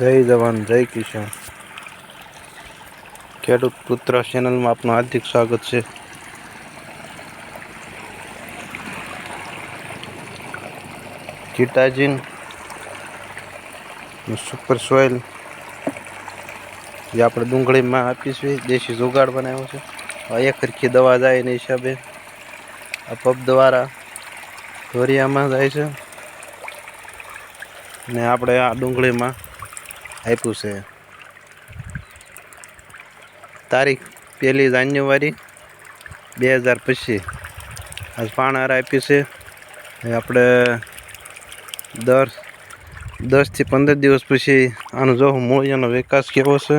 જય જવાન, જય કિસાન. ખેડૂત પુત્ર ચેનલમાં આપનું હાર્દિક સ્વાગત છે. કીટાજીન સુપર સોઇલ જે આપણે ડુંગળીમાં આપીશું દેશી જુગાડ બનાવ્યો છે. એક સરખી દવા જાય એના હિસાબે. આ પબ દ્વારા ધોરિયામાં જાય છે. ને આપણે આ ડુંગળીમાં આપ્યું છે. તારીખ પહેલી જાન્યુઆરી બે હજાર પચીસ. આજ પાણહાર આપ્યું છે. આપણે દર, દસથી પંદર દિવસ પછી આનો જો મૂળિયાનો વિકાસ કેવો છે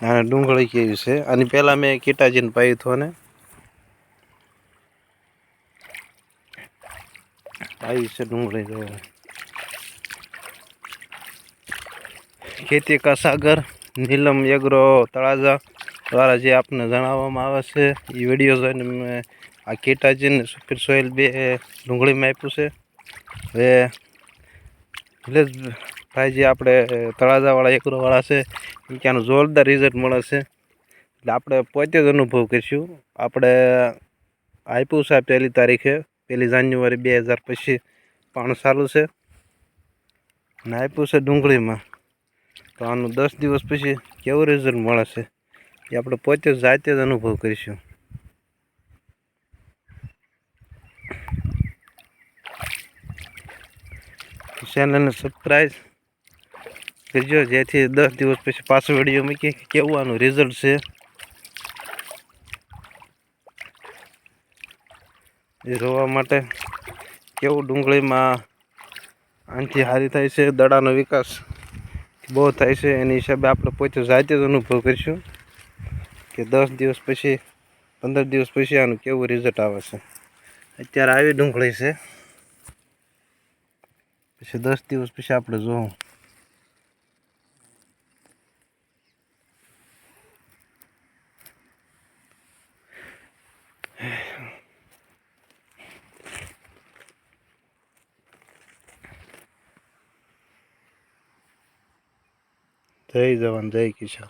અને ડુંગળી કેવી છે, આની પહેલાં મેં કીટાજીને પાયું હતું ને પાયું છે ડુંગળી જો ખેતી કા સાગર નીલમ એગ્રો તળાજા દ્વારા જે આપને જણાવવામાં આવે છે એ વીડિયો જોઈને મેં આ કીટાજીને સુપીર સોઇલ બે ડુંગળીમાં આપ્યું છે. હવે નિલેશભાઈ જે આપણે તળાજાવાળા એગ્રોવાળા છે એ ત્યાંનું જોરદાર રિઝલ્ટ મળે છે. એટલે આપણે પોતે જ અનુભવ કરીશું. આપણે આપ્યું છે પહેલી તારીખે, પહેલી જાન્યુઆરી બે હજાર પછી પાણું સારું છે. અને આપ્યું છે ડુંગળીમાં. તો આનું દસ દિવસ પછી કેવું રિઝલ્ટ મળે છે એ આપણે પોતે જાતે જ અનુભવ કરીશું. ચેનલને સબસ્ક્રાઈબ કરજો, જેથી દસ દિવસ પછી પાછો વીડિયો મૂકીએ કેવું આનું રિઝલ્ટ છે. એ જોવા માટે કેવું ડુંગળીમાં આનાથી સારી થાય છે, દડાનો વિકાસ. બહુ થાય છે. એની હિસાબે આપણે પોતે જાતે જ અનુભવ કરીશું કે દસ દિવસ પછી, પંદર દિવસ પછી આનું કેવું રિઝલ્ટ આવે છે. અત્યારે આવી ડુંગળી છે. પછી દસ દિવસ પછી આપણે જોવું જય જવાન જય કિસાન.